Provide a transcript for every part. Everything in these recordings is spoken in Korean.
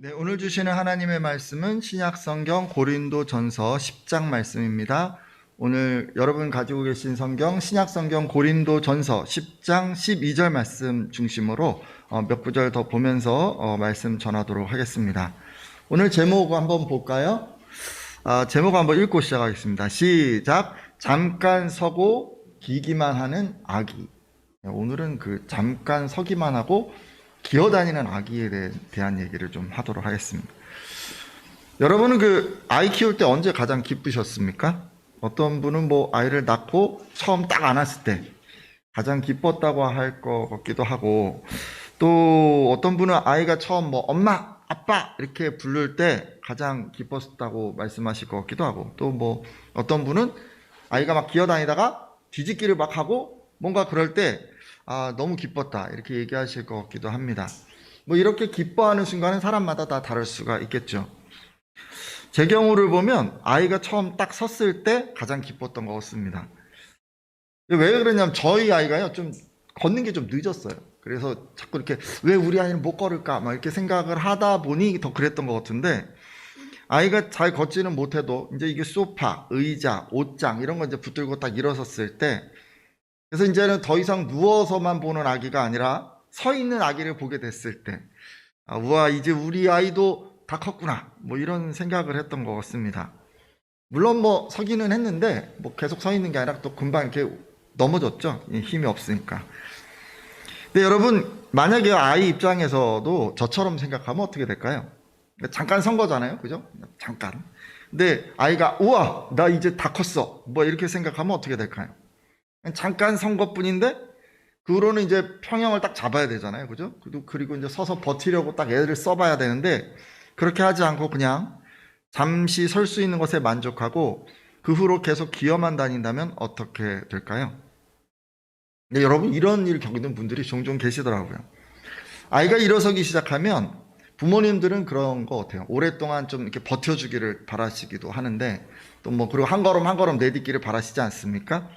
네, 오늘 주시는 하나님의 말씀은 신약 성경 고린도 전서 10장 말씀입니다. 오늘 여러분 가지고 계신 성경 신약 성경 고린도 전서 10장 12절 말씀 중심으로 어, 몇 구절 더 보면서 어, 말씀 전하도록 하겠습니다. 오늘 제목 한번 볼까요? 아, 제목 한번 읽고 시작하겠습니다. 시작. 잠깐 서고 기기만 하는 아기. 네, 오늘은 그 잠깐 서기만 하고 기어다니는 아기에 대- 대한 얘기를 좀 하도록 하겠습니다. 여러분은 그 아이 키울 때 언제 가장 기쁘셨습니까? 어떤 분은 뭐 아이를 낳고 처음 딱 안았을 때 가장 기뻤다고 할 것 같기도 하고 또 어떤 분은 아이가 처음 뭐 엄마, 아빠 이렇게 부를 때 가장 기뻤다고 말씀하실 것 같기도 하고 또 뭐 어떤 분은 아이가 막 기어다니다가 뒤집기를 막 하고 뭔가 그럴 때 아, 너무 기뻤다. 이렇게 얘기하실 것 같기도 합니다. 뭐 이렇게 기뻐하는 순간은 사람마다 다 다를 수가 있겠죠. 제 경우를 보면 아이가 처음 딱 섰을 때 가장 기뻤던 것 같습니다. 왜 그러냐면 저희 아이가요, 좀 걷는 게 좀 늦었어요. 그래서 자꾸 이렇게 왜 우리 아이는 못 걸을까? 막 이렇게 생각을 하다 보니 더 그랬던 것 같은데 아이가 잘 걷지는 못해도 이제 이게 소파, 의자, 옷장 이런 거 이제 붙들고 딱 일어섰을 때 그래서 이제는 더 이상 누워서만 보는 아기가 아니라 서 있는 아기를 보게 됐을 때, 아, 우와, 이제 우리 아이도 다 컸구나. 뭐 이런 생각을 했던 것 같습니다. 물론 뭐 서기는 했는데, 뭐 계속 서 있는 게 아니라 또 금방 이렇게 넘어졌죠. 이 힘이 없으니까. 근데 여러분, 만약에 아이 입장에서도 저처럼 생각하면 어떻게 될까요? 잠깐 선 거잖아요. 그죠? 잠깐. 근데 아이가, 우와, 나 이제 다 컸어. 뭐 이렇게 생각하면 어떻게 될까요? 잠깐 선 것뿐인데 그 후로는 이제 평형을 딱 잡아야 되잖아요. 그죠? 그리고- 이제 서서 버티려고 딱 애를 써봐야 되는데 그렇게 하지 않고 그냥 잠시 설 수 있는 것에 만족하고 그 후로 계속 기어만 다닌다면 어떻게 될까요? 여러분 이런 일 겪는 분들이 종종 계시더라고요. 아이가 일어서기 시작하면 부모님들은 그런 거 같아요. 오랫동안 좀 이렇게 버텨주기를 바라시기도 하는데 또 뭐 그리고 한 걸음 한 걸음 내딛기를 바라시지 않습니까?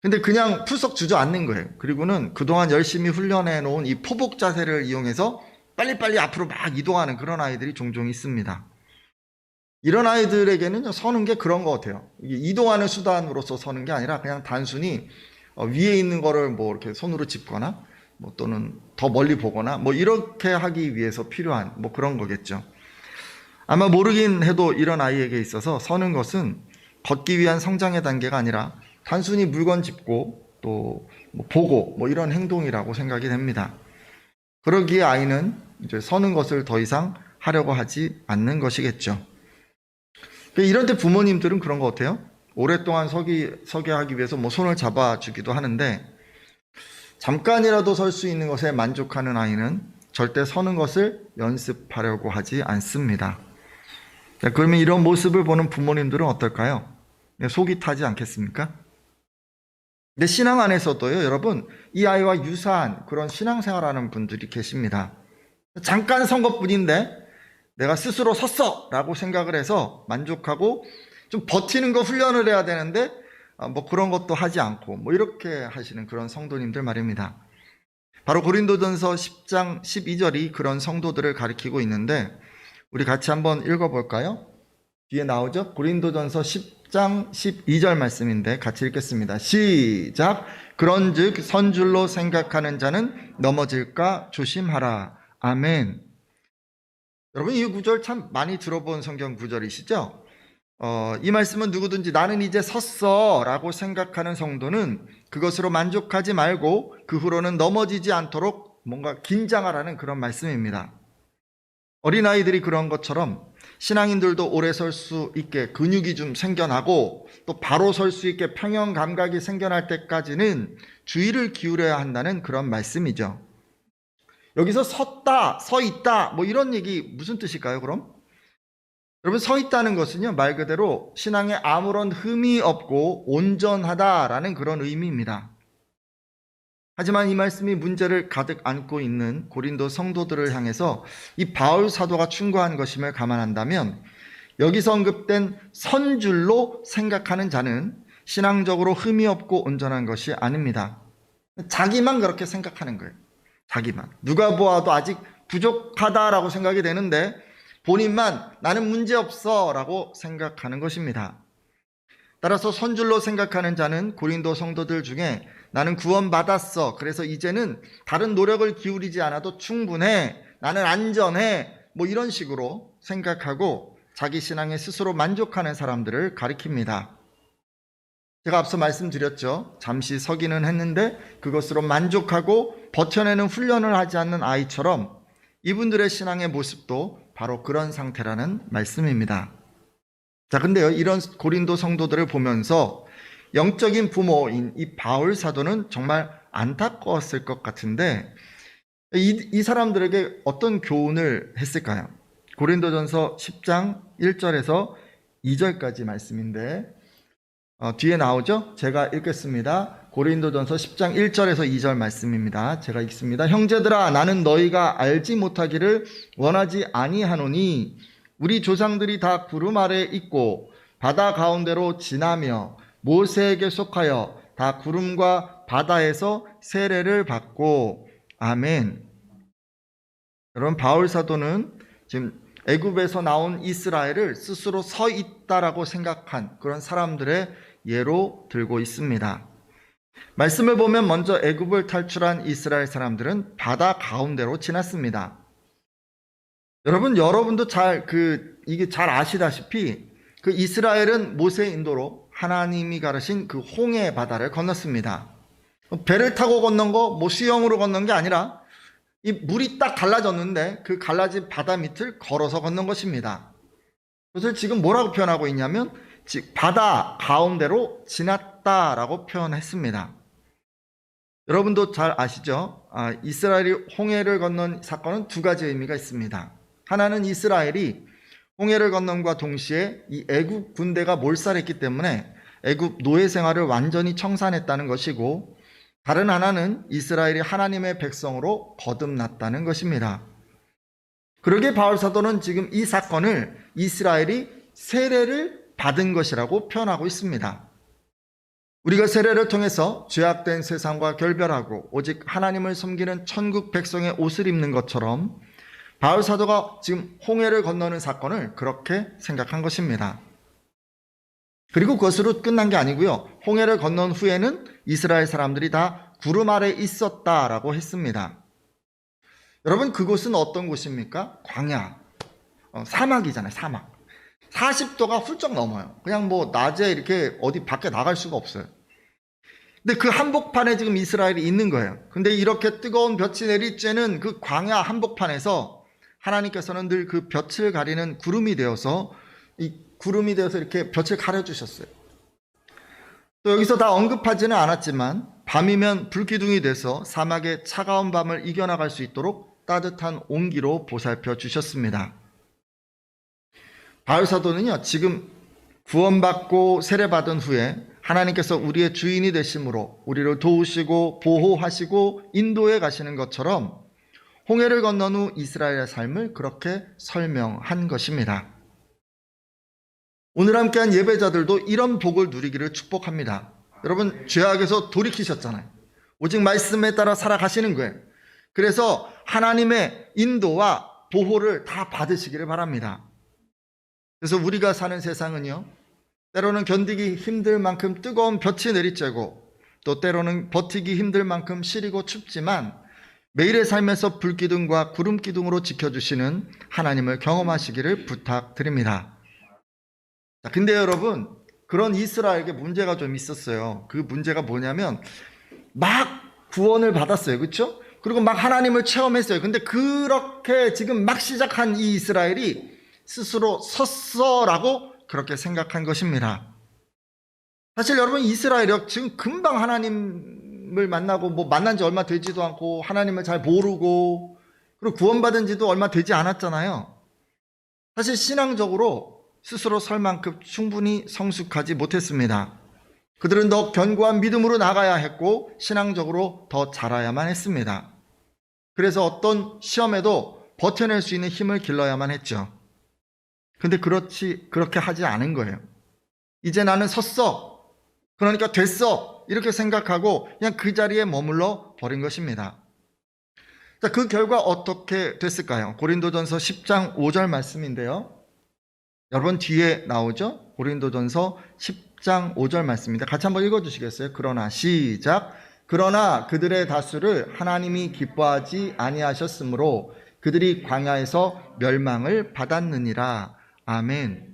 근데 그냥 풀썩 주저앉는 거예요. 그리고는 그동안 열심히 훈련해 놓은 이 포복 자세를 이용해서 빨리빨리 앞으로 막 이동하는 그런 아이들이 종종 있습니다. 이런 아이들에게는 서는 게 그런 것 같아요. 이동하는 수단으로서 서는 게 아니라 그냥 단순히 어, 위에 있는 거를 뭐 이렇게 손으로 짚거나 뭐 또는 더 멀리 보거나 뭐 이렇게 하기 위해서 필요한 뭐 그런 거겠죠. 아마 모르긴 해도 이런 아이에게 있어서 서는 것은 걷기 위한 성장의 단계가 아니라 단순히 물건 짚고 또 뭐 보고 뭐 이런 행동이라고 생각이 됩니다. 그러기에 아이는 이제 서는 것을 더 이상 하려고 하지 않는 것이겠죠. 이런 때 부모님들은 그런 것 같아요. 오랫동안 서기, 서게 하기 위해서 뭐 손을 잡아주기도 하는데 잠깐이라도 설 수 있는 것에 만족하는 아이는 절대 서는 것을 연습하려고 하지 않습니다. 자, 그러면 이런 모습을 보는 부모님들은 어떨까요? 네, 속이 타지 않겠습니까? 근데 신앙 안에서도요, 여러분, 이 아이와 유사한 그런 신앙생활 하는 분들이 계십니다. 잠깐 선 것뿐인데 내가 스스로 섰어! 라고 생각을 해서 만족하고 좀 버티는 거 훈련을 해야 되는데 아, 뭐 그런 것도 하지 않고 뭐 이렇게 하시는 그런 성도님들 말입니다. 바로 고린도전서 10장 12절이 그런 성도들을 가리키고 있는데 우리 같이 한번 읽어볼까요? 뒤에 나오죠? 고린도전서 10장 12절 말씀인데 같이 읽겠습니다. 시작. 그런즉 선줄로 생각하는 자는 넘어질까 조심하라. 아멘. 여러분 이 구절 참 많이 들어본 성경 구절이시죠? 어, 이 말씀은 누구든지 나는 이제 섰어 라고 생각하는 성도는 그것으로 만족하지 말고 그 후로는 넘어지지 않도록 뭔가 긴장하라는 그런 말씀입니다. 어린아이들이 그런 것처럼 신앙인들도 오래 설 수 있게 근육이 좀 생겨나고 또 바로 설 수 있게 평형 감각이 생겨날 때까지는 주의를 기울여야 한다는 그런 말씀이죠. 여기서 섰다, 서 있다, 뭐 이런 얘기 무슨 뜻일까요, 그럼? 여러분, 서 있다는 것은요, 말 그대로 신앙에 아무런 흠이 없고 온전하다라는 그런 의미입니다. 하지만 이 말씀이 문제를 가득 안고 있는 고린도 성도들을 향해서 이 바울 사도가 충고한 것임을 감안한다면 여기서 언급된 선줄로 생각하는 자는 신앙적으로 흠이 없고 온전한 것이 아닙니다. 자기만 그렇게 생각하는 거예요. 자기만. 누가 보아도 아직 부족하다라고 생각이 되는데 본인만 나는 문제 없어 라고 생각하는 것입니다. 따라서 선줄로 생각하는 자는 고린도 성도들 중에 나는 구원받았어. 그래서 이제는 다른 노력을 기울이지 않아도 충분해. 나는 안전해. 뭐 이런 식으로 생각하고 자기 신앙에 스스로 만족하는 사람들을 가리킵니다. 제가 앞서 말씀드렸죠. 잠시 서기는 했는데 그것으로 만족하고 버텨내는 훈련을 하지 않는 아이처럼 이분들의 신앙의 모습도 바로 그런 상태라는 말씀입니다. 자, 근데요, 이런 고린도 성도들을 보면서 영적인 부모인 이 바울 사도는 정말 안타까웠을 것 같은데 이, 이 사람들에게 어떤 교훈을 했을까요? 고린도전서 10장 1절에서 2절까지 말씀인데 어, 뒤에 나오죠? 제가 읽겠습니다. 고린도전서 10장 1절에서 2절 말씀입니다. 제가 읽습니다. 형제들아 나는 너희가 알지 못하기를 원하지 아니하노니 우리 조상들이 다 구름 아래 있고 바다 가운데로 지나며 모세에게 속하여 다 구름과 바다에서 세례를 받고 아멘. 여러분 바울 사도는 지금 애굽에서 나온 이스라엘을 스스로 서 있다라고 생각한 그런 사람들의 예로 들고 있습니다. 말씀을 보면 먼저 애굽을 탈출한 이스라엘 사람들은 바다 가운데로 지났습니다. 여러분 여러분도 잘 그 이게 잘 아시다시피 그 이스라엘은 모세의 인도로 하나님이 가르신 그 홍해 바다를 건넜습니다. 배를 타고 건넌 거뭐 수영으로 건넌 게 아니라 이 물이 딱 갈라졌는데 그 갈라진 바다 밑을 걸어서 건넌 것입니다. 그것을 지금 뭐라고 표현하고 있냐면 즉 바다 가운데로 지났다라고 표현했습니다. 여러분도 잘 아시죠? 아, 이스라엘이 홍해를 건넌 사건은 두 가지 의미가 있습니다. 하나는 이스라엘이 홍해를 건넌과 동시에 이 애굽 군대가 몰살했기 때문에 애굽 노예 생활을 완전히 청산했다는 것이고 다른 하나는 이스라엘이 하나님의 백성으로 거듭났다는 것입니다. 그러게 바울 사도는 지금 이 사건을 이스라엘이 세례를 받은 것이라고 표현하고 있습니다. 우리가 세례를 통해서 죄악된 세상과 결별하고 오직 하나님을 섬기는 천국 백성의 옷을 입는 것처럼 바울 사도가 지금 홍해를 건너는 사건을 그렇게 생각한 것입니다. 그리고 그것으로 끝난 게 아니고요. 홍해를 건넌 후에는 이스라엘 사람들이 다 구름 아래 있었다라고 했습니다. 여러분 그곳은 어떤 곳입니까? 광야, 어, 사막이잖아요. 사막. 40도가 훌쩍 넘어요. 그냥 뭐 낮에 이렇게 어디 밖에 나갈 수가 없어요. 근데 그 한복판에 지금 이스라엘이 있는 거예요. 근데 이렇게 뜨거운 볕이 내릴 때는 그 광야 한복판에서 하나님께서는 늘 그 볕을 가리는 구름이 되어서 이 구름이 되어서 이렇게 볕을 가려주셨어요. 또 여기서 다 언급하지는 않았지만 밤이면 불기둥이 돼서 사막의 차가운 밤을 이겨나갈 수 있도록 따뜻한 온기로 보살펴 주셨습니다. 바울 사도는요, 지금 구원받고 세례받은 후에 하나님께서 우리의 주인이 되심으로 우리를 도우시고 보호하시고 인도해 가시는 것처럼 홍해를 건넌 후 이스라엘의 삶을 그렇게 설명한 것입니다. 오늘 함께한 예배자들도 이런 복을 누리기를 축복합니다. 여러분, 죄악에서 돌이키셨잖아요. 오직 말씀에 따라 살아가시는 거예요. 그래서 하나님의 인도와 보호를 다 받으시기를 바랍니다. 그래서 우리가 사는 세상은요, 때로는 견디기 힘들 만큼 뜨거운 볕이 내리쬐고, 또 때로는 버티기 힘들 만큼 시리고 춥지만, 매일의 삶에서 불기둥과 구름기둥으로 지켜주시는 하나님을 경험하시기를 부탁드립니다. 자, 근데 여러분, 그런 이스라엘에게 문제가 좀 있었어요. 그 문제가 뭐냐면, 막 구원을 받았어요. 그쵸? 그리고 막 하나님을 체험했어요. 근데 그렇게 지금 막 시작한 이 이스라엘이 스스로 섰어라고 그렇게 생각한 것입니다. 사실 여러분 이스라엘이 지금 금방 하나님을 만나고 뭐 만난 지 얼마 되지도 않고 하나님을 잘 모르고 그리고 구원받은 지도 얼마 되지 않았잖아요. 사실 신앙적으로 스스로 설 만큼 충분히 성숙하지 못했습니다. 그들은 더 견고한 믿음으로 나가야 했고 신앙적으로 더 자라야만 했습니다. 그래서 어떤 시험에도 버텨낼 수 있는 힘을 길러야만 했죠. 근데 그렇지, 그렇게 하지 않은 거예요. 이제 나는 섰어. 그러니까 됐어. 이렇게 생각하고 그냥 그 자리에 머물러 버린 것입니다. 자, 그 결과 어떻게 됐을까요? 고린도전서 10장 5절 말씀인데요. 여러분 뒤에 나오죠? 고린도전서 10장 5절 말씀입니다. 같이 한번 읽어 주시겠어요? 그러나 시작. 그러나 그들의 다수를 하나님이 기뻐하지 아니하셨으므로 그들이 광야에서 멸망을 받았느니라. 아멘.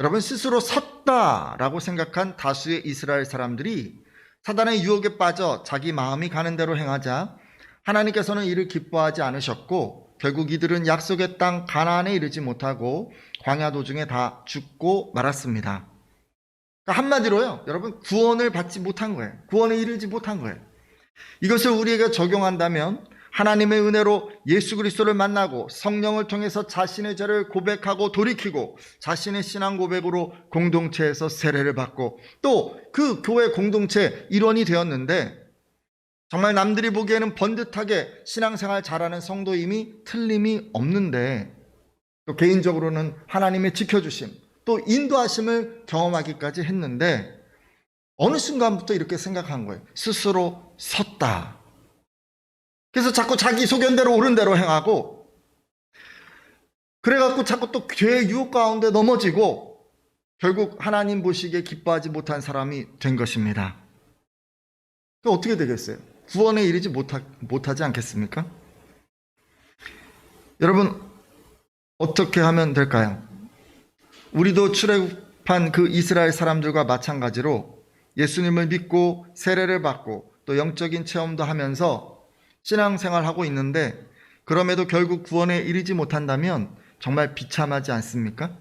여러분 스스로 섰다라고 생각한 다수의 이스라엘 사람들이 사단의 유혹에 빠져 자기 마음이 가는 대로 행하자 하나님께서는 이를 기뻐하지 않으셨고 결국 이들은 약속의 땅 가나안에 이르지 못하고 광야 도중에 다 죽고 말았습니다. 그러니까 한마디로요, 여러분 구원을 받지 못한 거예요. 구원에 이르지 못한 거예요. 이것을 우리에게 적용한다면 하나님의 은혜로 예수 그리스도를 만나고 성령을 통해서 자신의 죄를 고백하고 돌이키고 자신의 신앙 고백으로 공동체에서 세례를 받고 또 그 교회 공동체 일원이 되었는데 정말 남들이 보기에는 번듯하게 신앙생활 잘하는 성도임이 틀림이 없는데 또 개인적으로는 하나님의 지켜주심 또 인도하심을 경험하기까지 했는데 어느 순간부터 이렇게 생각한 거예요. 스스로 섰다. 그래서 자꾸 자기 소견대로 옳은 대로 행하고 그래갖고 자꾸 또 죄의 유혹 가운데 넘어지고 결국 하나님 보시기에 기뻐하지 못한 사람이 된 것입니다. 그 어떻게 되겠어요? 구원에 이르지 못하, 못하지 않겠습니까? 여러분 어떻게 하면 될까요? 우리도 출애굽한 그 이스라엘 사람들과 마찬가지로 예수님을 믿고 세례를 받고 또 영적인 체험도 하면서 신앙생활하고 있는데 그럼에도 결국 구원에 이르지 못한다면 정말 비참하지 않습니까?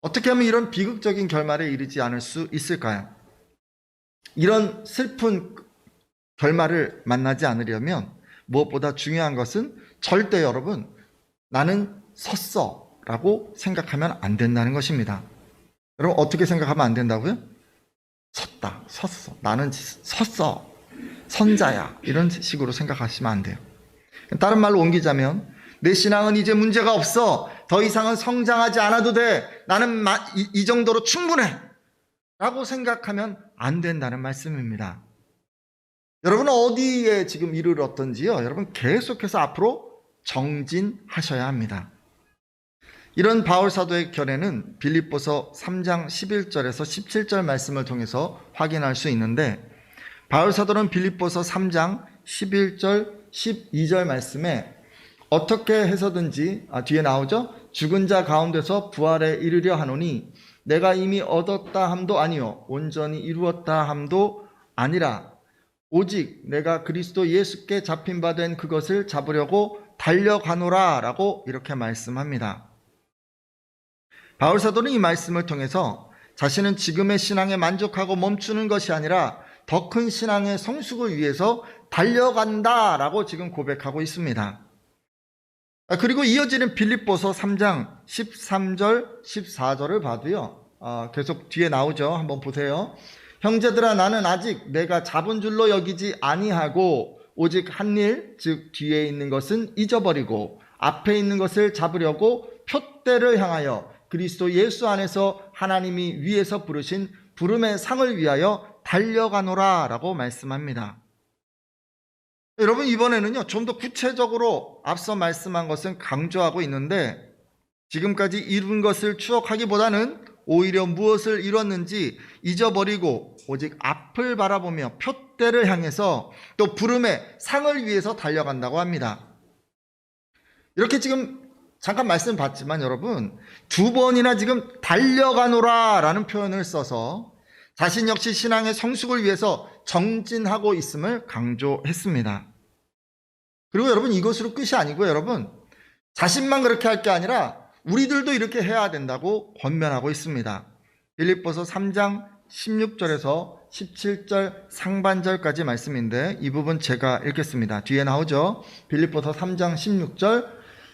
어떻게 하면 이런 비극적인 결말에 이르지 않을 수 있을까요? 이런 슬픈 결말을 만나지 않으려면 무엇보다 중요한 것은 절대 여러분 나는 섰어 라고 생각하면 안 된다는 것입니다. 여러분 어떻게 생각하면 안 된다고요? 섰다, 섰어. 나는 섰어. 선자야. 이런 식으로 생각하시면 안 돼요. 다른 말로 옮기자면 내 신앙은 이제 문제가 없어. 더 이상은 성장하지 않아도 돼. 나는 이, 이 정도로 충분해. 라고 생각하면 안 된다는 말씀입니다. 여러분 어디에 지금 이르렀던지요. 여러분 계속해서 앞으로 정진하셔야 합니다. 이런 바울 사도의 견해는 빌립보서 3장 11절에서 17절 말씀을 통해서 확인할 수 있는데 바울 사도는 빌립보서 3장 11절 12절 말씀에 어떻게 해서든지 아, 뒤에 나오죠? 죽은 자 가운데서 부활에 이르려 하노니 내가 이미 얻었다 함도 아니요 온전히 이루었다 함도 아니라 오직 내가 그리스도 예수께 잡힌 바 된 그것을 잡으려고 달려가노라라고 이렇게 말씀합니다. 바울 사도는 이 말씀을 통해서 자신은 지금의 신앙에 만족하고 멈추는 것이 아니라 더 큰 신앙의 성숙을 위해서 달려간다라고 지금 고백하고 있습니다. 아, 그리고 이어지는 빌립보서 3장 13절, 14절을 봐도요. 어, 계속 뒤에 나오죠. 한번 보세요. 형제들아 나는 아직 내가 잡은 줄로 여기지 아니하고 오직 한 일, 즉 뒤에 있는 것은 잊어버리고 앞에 있는 것을 잡으려고 표대를 향하여 그리스도 예수 안에서 하나님이 위에서 부르신 부름의 상을 위하여 달려가노라 라고 말씀합니다. 여러분, 이번에는요, 좀 더 구체적으로 앞서 말씀한 것은 강조하고 있는데, 지금까지 이룬 것을 추억하기보다는 오히려 무엇을 이뤘는지 잊어버리고 오직 앞을 바라보며 표대를 향해서 또 부름의 상을 위해서 달려간다고 합니다. 이렇게 지금 잠깐 말씀 봤지만 여러분 두 번이나 지금 달려가노라 라는 표현을 써서 자신 역시 신앙의 성숙을 위해서 정진하고 있음을 강조했습니다. 그리고 여러분 이것으로 끝이 아니고 여러분 자신만 그렇게 할 게 아니라 우리들도 이렇게 해야 된다고 권면하고 있습니다. 빌립보서 3장 16절에서 17절 상반절까지 말씀인데 이 부분 제가 읽겠습니다. 뒤에 나오죠. 빌립보서 3장 16절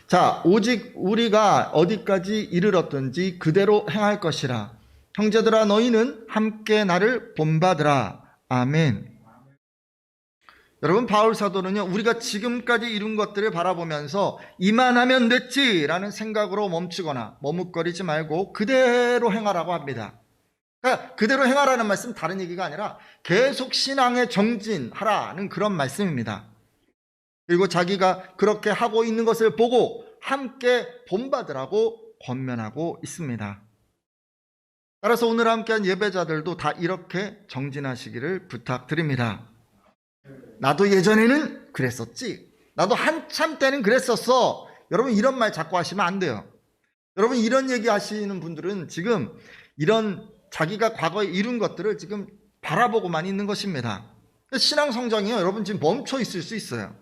자, 오직 우리가 어디까지 이르렀든지 그대로 행할 것이라. 형제들아 너희는 함께 나를 본받으라. 아멘. 여러분 바울 사도는요 우리가 지금까지 이룬 것들을 바라보면서 이만하면 됐지라는 생각으로 멈추거나 머뭇거리지 말고 그대로 행하라고 합니다. 그러니까 그대로 행하라는 말씀 다른 얘기가 아니라 계속 신앙에 정진하라는 그런 말씀입니다. 그리고 자기가 그렇게 하고 있는 것을 보고 함께 본받으라고 권면하고 있습니다. 따라서 오늘 함께한 예배자들도 다 이렇게 정진하시기를 부탁드립니다. 나도 예전에는 그랬었지. 나도 한참 때는 그랬었어. 여러분 이런 말 자꾸 하시면 안 돼요. 여러분 이런 얘기 하시는 분들은 지금 이런 자기가 과거에 이룬 것들을 지금 바라보고만 있는 것입니다. 신앙 성장이요. 여러분 지금 멈춰 있을 수 있어요.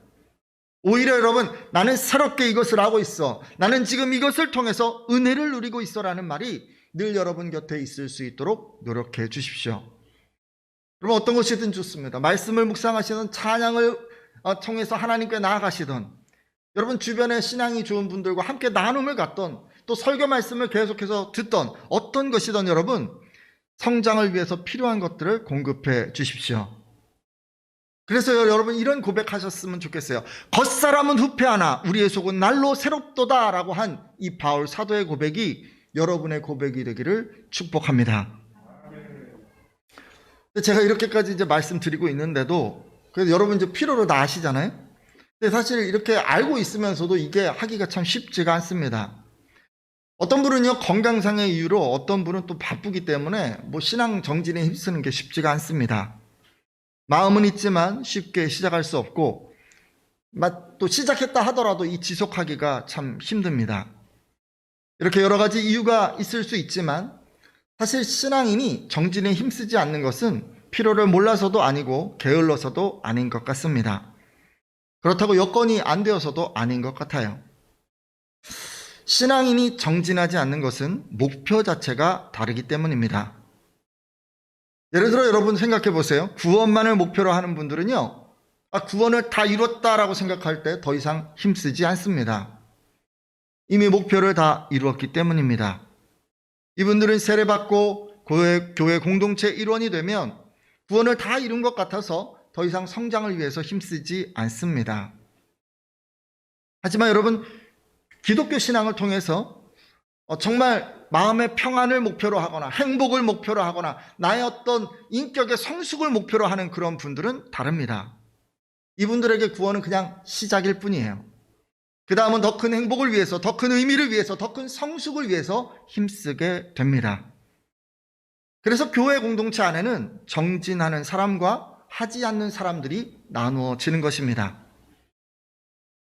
오히려 여러분 나는 새롭게 이것을 하고 있어. 나는 지금 이것을 통해서 은혜를 누리고 있어라는 말이 늘 여러분 곁에 있을 수 있도록 노력해 주십시오. 여러분 어떤 것이든 좋습니다. 말씀을 묵상하시든 찬양을 어, 통해서 하나님께 나아가시든 여러분 주변에 신앙이 좋은 분들과 함께 나눔을 갖던 또 설교 말씀을 계속해서 듣던 어떤 것이든 여러분 성장을 위해서 필요한 것들을 공급해 주십시오. 그래서 여러분 이런 고백하셨으면 좋겠어요. 겉사람은 후패하나 우리의 속은 날로 새롭도다라고 한 이 바울 사도의 고백이 여러분의 고백이 되기를 축복합니다. 제가 이렇게까지 이제 말씀드리고 있는데도 그래도 여러분 이제 필요로 다 아시잖아요. 근데 사실 이렇게 알고 있으면서도 이게 하기가 참 쉽지가 않습니다. 어떤 분은요 건강상의 이유로 어떤 분은 또 바쁘기 때문에 뭐 신앙 정진에 힘쓰는 게 쉽지가 않습니다. 마음은 있지만 쉽게 시작할 수 없고 또 시작했다 하더라도 이 지속하기가 참 힘듭니다. 이렇게 여러 가지 이유가 있을 수 있지만 사실 신앙인이 정진에 힘쓰지 않는 것은 필요를 몰라서도 아니고 게을러서도 아닌 것 같습니다. 그렇다고 여건이 안 되어서도 아닌 것 같아요. 신앙인이 정진하지 않는 것은 목표 자체가 다르기 때문입니다. 예를 들어 여러분 생각해 보세요. 구원만을 목표로 하는 분들은요, 아, 구원을 다 이뤘다라고 생각할 때 더 이상 힘쓰지 않습니다. 이미 목표를 다 이루었기 때문입니다. 이분들은 세례받고 교회, 교회 공동체 일원이 되면 구원을 다 이룬 것 같아서 더 이상 성장을 위해서 힘쓰지 않습니다. 하지만 여러분, 기독교 신앙을 통해서 어, 정말 마음의 평안을 목표로 하거나 행복을 목표로 하거나 나의 어떤 인격의 성숙을 목표로 하는 그런 분들은 다릅니다. 이분들에게 구원은 그냥 시작일 뿐이에요. 그 다음은 더 큰 행복을 위해서, 더 큰 의미를 위해서, 더 큰 성숙을 위해서 힘쓰게 됩니다. 그래서 교회 공동체 안에는 정진하는 사람과 하지 않는 사람들이 나누어지는 것입니다.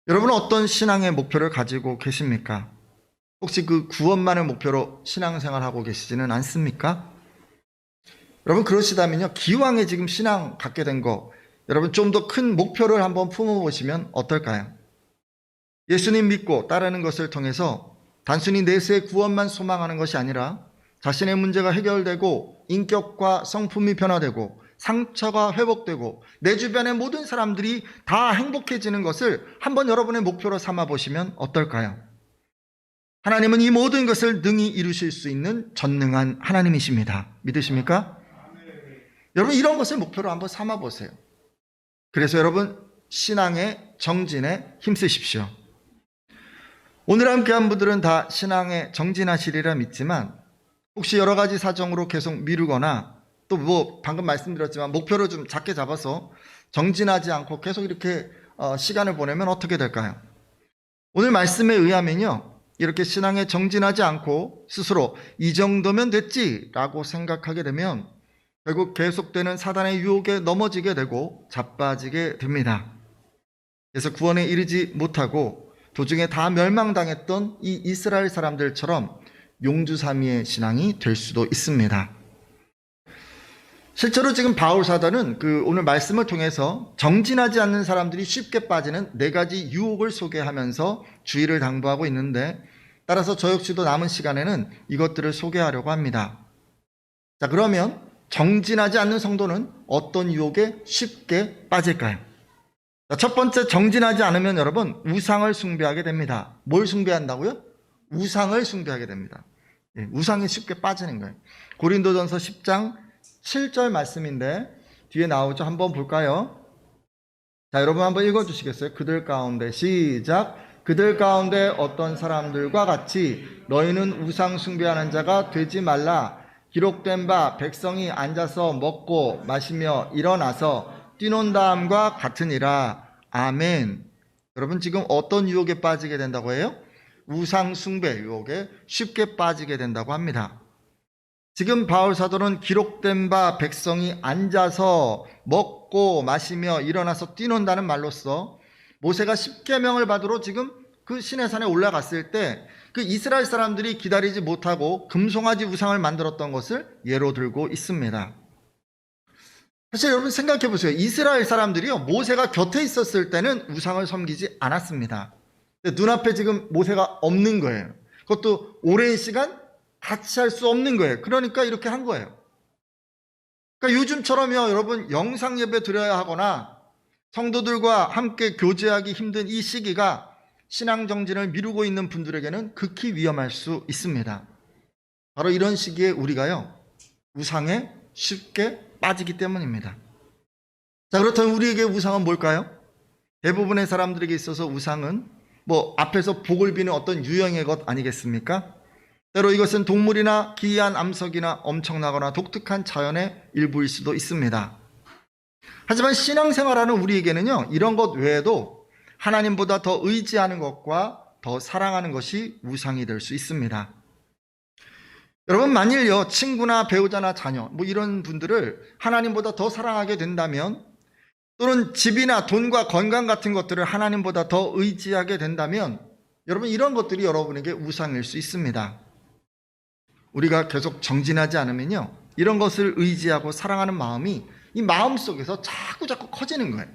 여러분은 어떤 신앙의 목표를 가지고 계십니까? 혹시 그 구원만을 목표로 신앙생활하고 계시지는 않습니까? 여러분 그러시다면요 기왕에 지금 신앙 갖게 된 거 여러분 좀 더 큰 목표를 한번 품어보시면 어떨까요? 예수님 믿고 따르는 것을 통해서 단순히 내세의 구원만 소망하는 것이 아니라 자신의 문제가 해결되고 인격과 성품이 변화되고 상처가 회복되고 내 주변의 모든 사람들이 다 행복해지는 것을 한번 여러분의 목표로 삼아 보시면 어떨까요? 하나님은 이 모든 것을 능히 이루실 수 있는 전능한 하나님이십니다. 믿으십니까? 여러분 이런 것을 목표로 한번 삼아 보세요. 그래서 여러분 신앙의 정진에 힘쓰십시오. 오늘 함께한 분들은 다 신앙에 정진하시리라 믿지만 혹시 여러 가지 사정으로 계속 미루거나 또 뭐 방금 말씀드렸지만 목표를 좀 작게 잡아서 정진하지 않고 계속 이렇게 어, 시간을 보내면 어떻게 될까요? 오늘 말씀에 의하면요. 이렇게 신앙에 정진하지 않고 스스로 이 정도면 됐지라고 생각하게 되면 결국 계속되는 사단의 유혹에 넘어지게 되고 자빠지게 됩니다. 그래서 구원에 이르지 못하고 도중에 다 멸망당했던 이 이스라엘 사람들처럼 용주삼위의 신앙이 될 수도 있습니다. 실제로 지금 바울 사도는 그 오늘 말씀을 통해서 정진하지 않는 사람들이 쉽게 빠지는 네 가지 유혹을 소개하면서 주의를 당부하고 있는데 따라서 저 역시도 남은 시간에는 이것들을 소개하려고 합니다. 자, 그러면 정진하지 않는 성도는 어떤 유혹에 쉽게 빠질까요? 자, 첫 번째 정진하지 않으면 여러분 우상을 숭배하게 됩니다. 뭘 숭배한다고요? 우상을 숭배하게 됩니다. 예, 우상에 쉽게 빠지는 거예요. 고린도전서 10장 7절 말씀인데 뒤에 나오죠. 한번 볼까요? 자, 여러분 한번 읽어 주시겠어요? 그들 가운데 시작. 그들 가운데 어떤 사람들과 같이 너희는 우상 숭배하는 자가 되지 말라. 기록된 바 백성이 앉아서 먹고 마시며 일어나서 뛰논다함과 같으니라. 아멘. 여러분 지금 어떤 유혹에 빠지게 된다고 해요? 우상 숭배 유혹에 쉽게 빠지게 된다고 합니다. 지금 바울 사도는 기록된 바 백성이 앉아서 먹고 마시며 일어나서 뛰논다는 말로써 모세가 십계명을 받으러 지금 그 시내산에 올라갔을 때 그 이스라엘 사람들이 기다리지 못하고 금송아지 우상을 만들었던 것을 예로 들고 있습니다. 사실 여러분 생각해 보세요. 이스라엘 사람들이요 모세가 곁에 있었을 때는 우상을 섬기지 않았습니다. 눈앞에 지금 모세가 없는 거예요. 그것도 오랜 시간 같이 할 수 없는 거예요. 그러니까 이렇게 한 거예요. 그러니까 요즘처럼요, 여러분 영상 예배 드려야 하거나 성도들과 함께 교제하기 힘든 이 시기가 신앙 정진을 미루고 있는 분들에게는 극히 위험할 수 있습니다. 바로 이런 시기에 우리가요, 우상에 쉽게 빠지기 때문입니다. 자, 그렇다면 우리에게 우상은 뭘까요? 대부분의 사람들에게 있어서 우상은 뭐 앞에서 복을 비는 어떤 유형의 것 아니겠습니까? 때로 이것은 동물이나 기이한 암석이나 엄청나거나 독특한 자연의 일부일 수도 있습니다. 하지만 신앙생활하는 우리에게는요, 이런 것 외에도 하나님보다 더 의지하는 것과 더 사랑하는 것이 우상이 될 수 있습니다. 여러분, 만일요, 친구나 배우자나 자녀, 뭐 이런 분들을 하나님보다 더 사랑하게 된다면, 또는 집이나 돈과 건강 같은 것들을 하나님보다 더 의지하게 된다면, 여러분, 이런 것들이 여러분에게 우상일 수 있습니다. 우리가 계속 정진하지 않으면요, 이런 것을 의지하고 사랑하는 마음이 이 마음 속에서 자꾸 자꾸 커지는 거예요.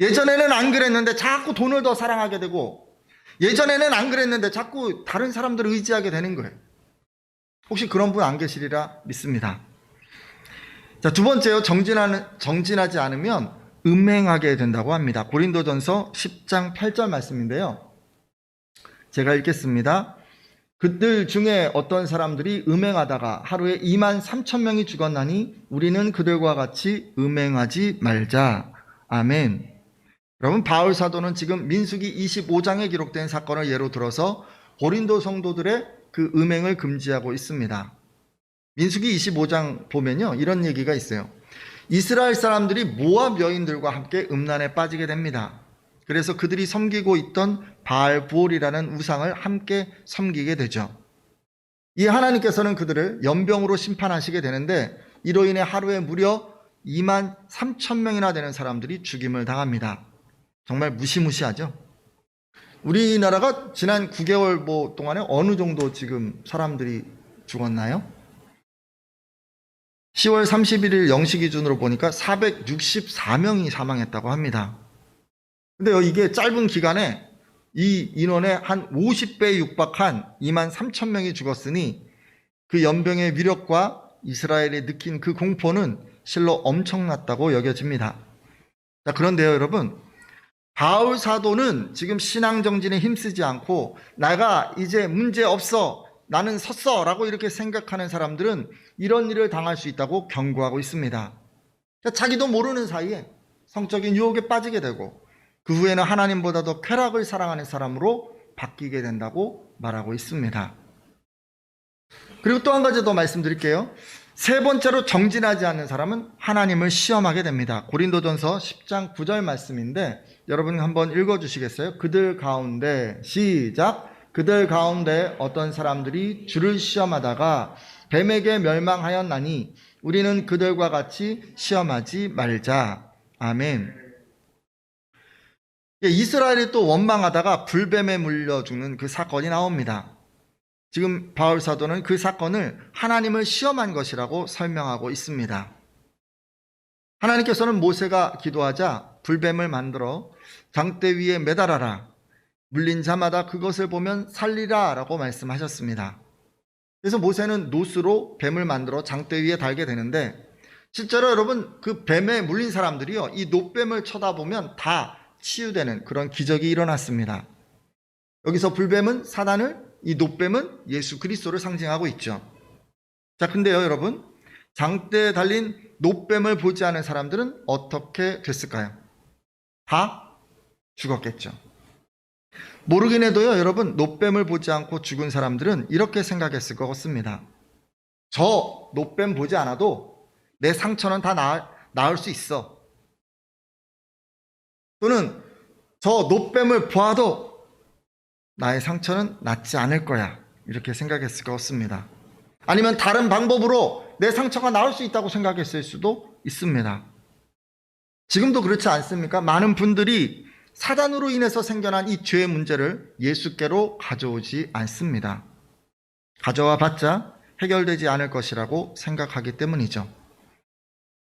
예전에는 안 그랬는데 자꾸 돈을 더 사랑하게 되고 예전에는 안 그랬는데 자꾸 다른 사람들을 의지하게 되는 거예요. 혹시 그런 분 안 계시리라 믿습니다. 자, 두 번째요. 정진하는, 정진하지 않으면 음행하게 된다고 합니다. 고린도전서 10장 8절 말씀인데요. 제가 읽겠습니다. 그들 중에 어떤 사람들이 음행하다가 하루에 2만 3천 명이 죽었나니 우리는 그들과 같이 음행하지 말자. 아멘. 여러분 바울 사도는 지금 민수기 25장에 기록된 사건을 예로 들어서 고린도 성도들의 그 음행을 금지하고 있습니다. 민수기 25장 보면요 이런 얘기가 있어요. 이스라엘 사람들이 모압 여인들과 함께 음란에 빠지게 됩니다. 그래서 그들이 섬기고 있던 바알 부올이라는 우상을 함께 섬기게 되죠. 이 하나님께서는 그들을 연병으로 심판하시게 되는데 이로 인해 하루에 무려 2만 3천 명이나 되는 사람들이 죽임을 당합니다. 정말 무시무시하죠. 우리나라가 지난 9개월 뭐 동안에 어느 정도 지금 사람들이 죽었나요? 10월 31일 0시 기준으로 보니까 464명이 사망했다고 합니다. 근데요, 이게 짧은 기간에 이 인원의 한 50배에 육박한 2만 3천 명이 죽었으니 그 연병의 위력과 이스라엘이 느낀 그 공포는 실로 엄청났다고 여겨집니다. 자, 그런데요, 여러분. 바울 사도는 지금 신앙 정진에 힘쓰지 않고 나가 이제 문제 없어 나는 섰어 라고 이렇게 생각하는 사람들은 이런 일을 당할 수 있다고 경고하고 있습니다. 자기도 모르는 사이에 성적인 유혹에 빠지게 되고 그 후에는 하나님보다 도 쾌락을 사랑하는 사람으로 바뀌게 된다고 말하고 있습니다. 그리고 또 한 가지 더 말씀드릴게요. 세 번째로 정진하지 않는 사람은 하나님을 시험하게 됩니다. 고린도전서 10장 9절 말씀인데 여러분 한번 읽어 주시겠어요? 그들 가운데 시작 그들 가운데 어떤 사람들이 주를 시험하다가 뱀에게 멸망하였나니 우리는 그들과 같이 시험하지 말자. 아멘. 이스라엘이 또 원망하다가 불뱀에 물려 죽는 그 사건이 나옵니다. 지금 바울 사도는 그 사건을 하나님을 시험한 것이라고 설명하고 있습니다. 하나님께서는 모세가 기도하자 불뱀을 만들어 장대 위에 매달아라. 물린 자마다 그것을 보면 살리라 라고 말씀하셨습니다. 그래서 모세는 노스로 뱀을 만들어 장대 위에 달게 되는데 실제로 여러분 그 뱀에 물린 사람들이요 이 노뱀을 쳐다보면 다 치유되는 그런 기적이 일어났습니다. 여기서 불뱀은 사단을 이 노뱀은 예수 그리스도를 상징하고 있죠. 자, 근데요, 여러분. 장대에 달린 노뱀을 보지 않은 사람들은 어떻게 됐을까요? 다 죽었겠죠. 모르긴 해도요, 여러분, 노뱀을 보지 않고 죽은 사람들은 이렇게 생각했을 것 같습니다. 저 노뱀 보지 않아도 내 상처는 다 나, 나을 수 있어. 또는 저 노뱀을 보아도 나의 상처는 낫지 않을 거야. 이렇게 생각했을 것 같습니다. 아니면 다른 방법으로 내 상처가 나을 수 있다고 생각했을 수도 있습니다. 지금도 그렇지 않습니까? 많은 분들이 사단으로 인해서 생겨난 이 죄의 문제를 예수께로 가져오지 않습니다. 가져와 봤자 해결되지 않을 것이라고 생각하기 때문이죠.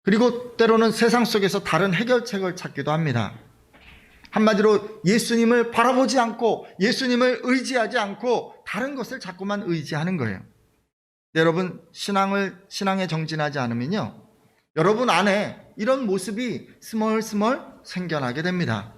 그리고 때로는 세상 속에서 다른 해결책을 찾기도 합니다. 한마디로 예수님을 바라보지 않고 예수님을 의지하지 않고 다른 것을 자꾸만 의지하는 거예요. 여러분 신앙을 신앙에 정진하지 않으면요. 여러분 안에 이런 모습이 스멀스멀 생겨나게 됩니다.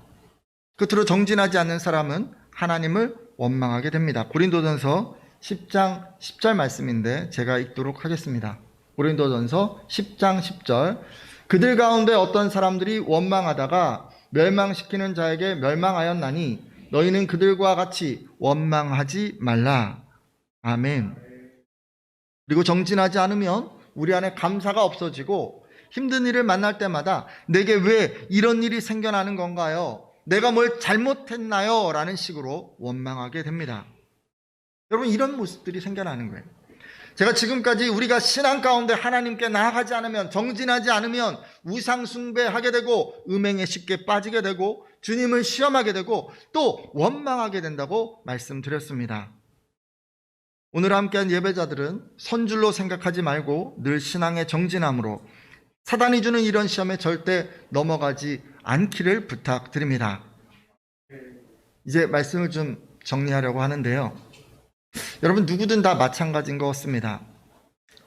끝으로 정진하지 않는 사람은 하나님을 원망하게 됩니다. 고린도전서 10장 10절 말씀인데 제가 읽도록 하겠습니다. 고린도전서 10장 10절 그들 가운데 어떤 사람들이 원망하다가 멸망시키는 자에게 멸망하였나니 너희는 그들과 같이 원망하지 말라. 아멘. 그리고 정진하지 않으면 우리 안에 감사가 없어지고 힘든 일을 만날 때마다 내게 왜 이런 일이 생겨나는 건가요? 내가 뭘 잘못했나요? 라는 식으로 원망하게 됩니다. 여러분, 이런 모습들이 생겨나는 거예요. 제가 지금까지 우리가 신앙 가운데 하나님께 나아가지 않으면, 정진하지 않으면 우상숭배하게 되고, 음행에 쉽게 빠지게 되고, 주님을 시험하게 되고, 또 원망하게 된다고 말씀드렸습니다. 오늘 함께한 예배자들은 선줄로 생각하지 말고 늘 신앙의 정진함으로 사단이 주는 이런 시험에 절대 넘어가지 않기를 부탁드립니다. 이제 말씀을 좀 정리하려고 하는데요. 여러분 누구든 다 마찬가지인 것 같습니다.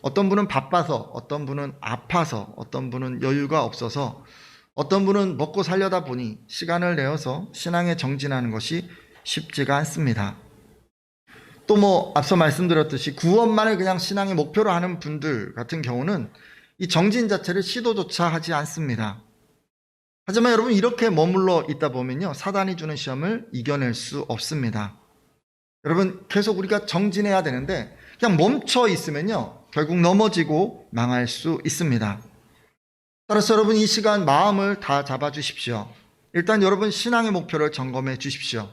어떤 분은 바빠서, 어떤 분은 아파서, 어떤 분은 여유가 없어서, 어떤 분은 먹고 살려다 보니 시간을 내어서 신앙에 정진하는 것이 쉽지가 않습니다. 또 뭐 앞서 말씀드렸듯이 구원만을 그냥 신앙의 목표로 하는 분들 같은 경우는 이 정진 자체를 시도조차 하지 않습니다. 하지만 여러분 이렇게 머물러 있다 보면요 사단이 주는 시험을 이겨낼 수 없습니다. 여러분 계속 우리가 정진해야 되는데 그냥 멈춰 있으면요 결국 넘어지고 망할 수 있습니다. 따라서 여러분 이 시간 마음을 다 잡아 주십시오. 일단 여러분 신앙의 목표를 점검해 주십시오.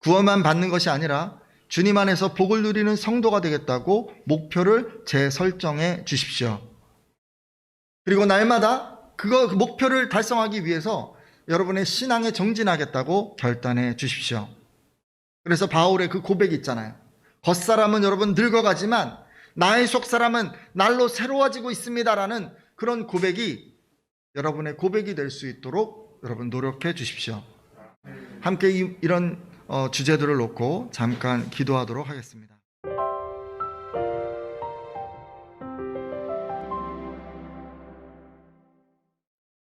구원만 받는 것이 아니라 주님 안에서 복을 누리는 성도가 되겠다고 목표를 재설정해 주십시오. 그리고 날마다 그거 그 목표를 달성하기 위해서 여러분의 신앙에 정진하겠다고 결단해 주십시오. 그래서 바울의 그 고백이 있잖아요. 겉사람은 여러분 늙어가지만 나의 속사람은 날로 새로워지고 있습니다라는 그런 고백이 여러분의 고백이 될 수 있도록 여러분 노력해 주십시오. 함께 이, 런 어, 주제들을 놓고 잠깐 기도하도록 하겠습니다.